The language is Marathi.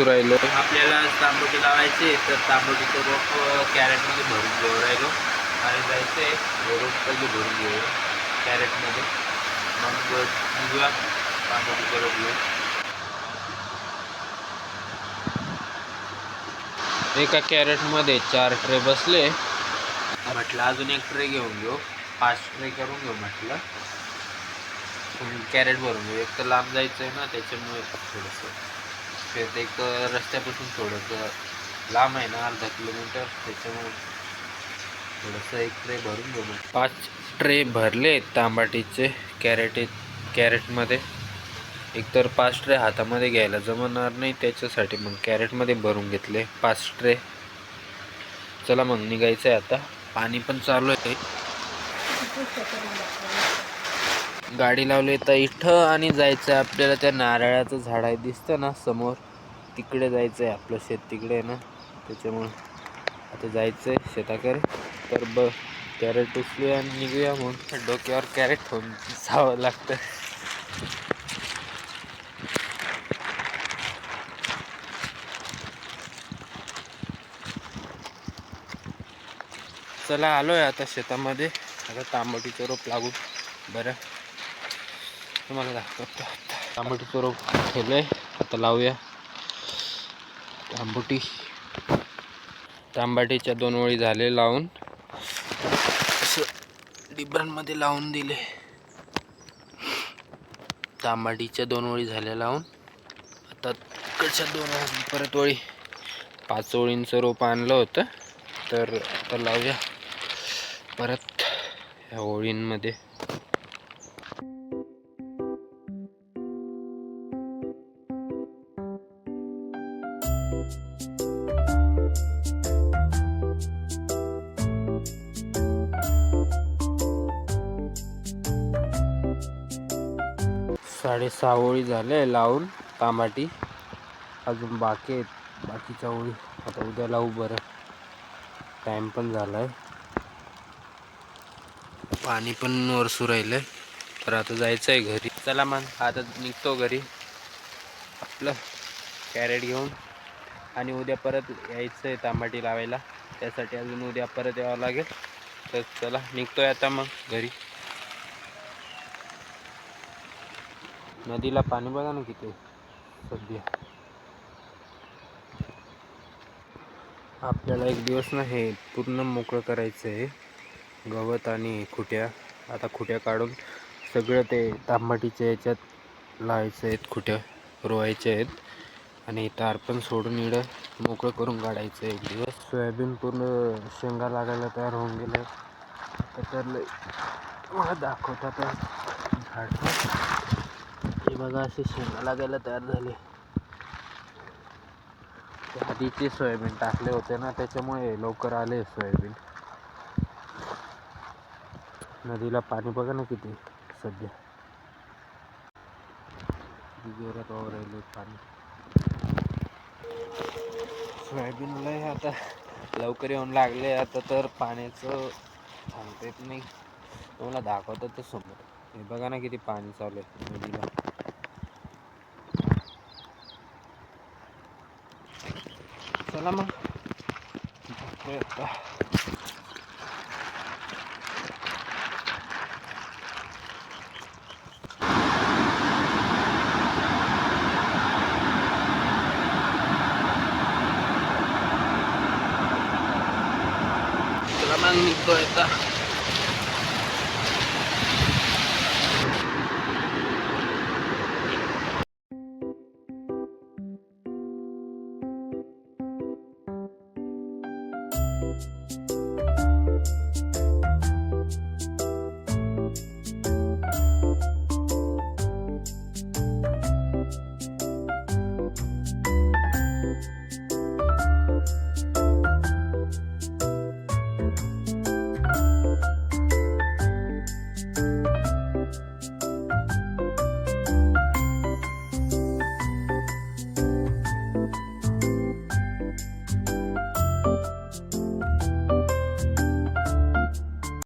दिसू राहिलो. आपल्याला तांबोटी लावायचे तर तांबोटीचं रोप कॅरेटमध्ये भरून घेऊ राहिलो. आणि जायचं आहे रोप पहिले भरून घेऊ. कॅरेटमध्ये. मग निघूया. तांबोटीचं रोप घेऊ. एका कॅरेटमध्ये चार ट्रे बसले. म्हटलं अजून एक ट्रे घेऊन घेऊ. पाच ट्रे करून घेऊ म्हटलं. कॅरेट भरून घेऊ. एक तर लांब जायचं आहे ना त्याच्यामुळे थोडंसं. शेत एक रस्त्यापासून थोडंसं लांब आहे ना अर्धा किलोमीटर. त्याच्यामुळे थोडंसं एक ट्रे भरून घेऊ. पाच ट्रे भरले तांबाटीचे कॅरेट कॅरेटमध्ये. एकतर पाच ट्रे हातामध्ये घ्यायला जमणार नाही त्याच्यासाठी मग कॅरेटमध्ये भरून घेतले पाच ट्रे. चला मग निघायचं आहे आता. पाणी पण चालू आहे. गाडी लावली तर इथं आणि जायचं आहे. आपल्याला त्या नारळाचं झाड आहे. दिसतं ना समोर. तिकडे जायचं आहे आपलं शेत तिकडे आहे ना. त्याच्यामुळं आता जायचं आहे शेताकडे. तर ब कॅरेट उचलूया आणि निघूया म्हणून. डोक्यावर कॅरेट ठेवून जावं लागतं. चला आलो आहे आता शेतामध्ये. आता तांबटीचं रोप लागू. बरं. तुम्हाला दाखवतो आता. तांबटीचं रोप ठेवलं आहे आता लावूया. तांबटी. तांबाटीच्या दोन ओळी झाले लावून. असं डिब्रांमध्ये लावून दिले. तांबाटीच्या दोन ओळी झाल्या लावून. आता कशा दोन ओळी परत ओळी. पाच ओळींचं रोप आणलं होतं. तर आता लावूया. परत ह्या ओळींमध्ये. साडेसहा ओळी झाले लावून तामाटी अजून बाकी आहेत. बाकीच्या ओळी आता उद्या लावू बरं. टाईम पण झाला आहे पाणी पण वरसू राहिलं आहे तर आता जायचं आहे घरी. चला मग आता निघतो घरी. आपलं कॅरेट घेऊन. आणि उद्या परत यायचं आहे तांबाटी लावायला. त्यासाठी अजून उद्या परत यावं लागेल. तर चला निघतोय आता मग घरी. नदीला पाणी बघा ना किती. सध्या. आपल्याला एक दिवस ना हे पूर्ण मोकळं करायचं आहे गवत आणि खुट्या. आता खुट्या काढून सगळं ते तांबाटीच्या याच्यात लावायचं आहेत खुट्या रोवायच्या आहेत. आणि तार पण सोडून इडं मोकळं करून काढायचं आहे एक दिवस. सोयाबीन पूर्ण शेंगा लागायला तयार होऊन गेलं. तर मला दाखवतात झाड बघा असे शेंगा लागायला तयार झाले. ते आधीचे सोयाबीन टाकले होते ना त्याच्यामुळे लवकर आले सोयाबीन. नदीला पाणी बघा ना किती सध्या. जोरात राहिले पाणी. सोयाबीनला आता लवकर येऊन लागले आता तर पाण्याचं सांगता येत नाही. तुम्हाला दाखवतं तर समोर. हे बघा ना किती पाणी चालू आहे नदीला. चला मग जातोय आता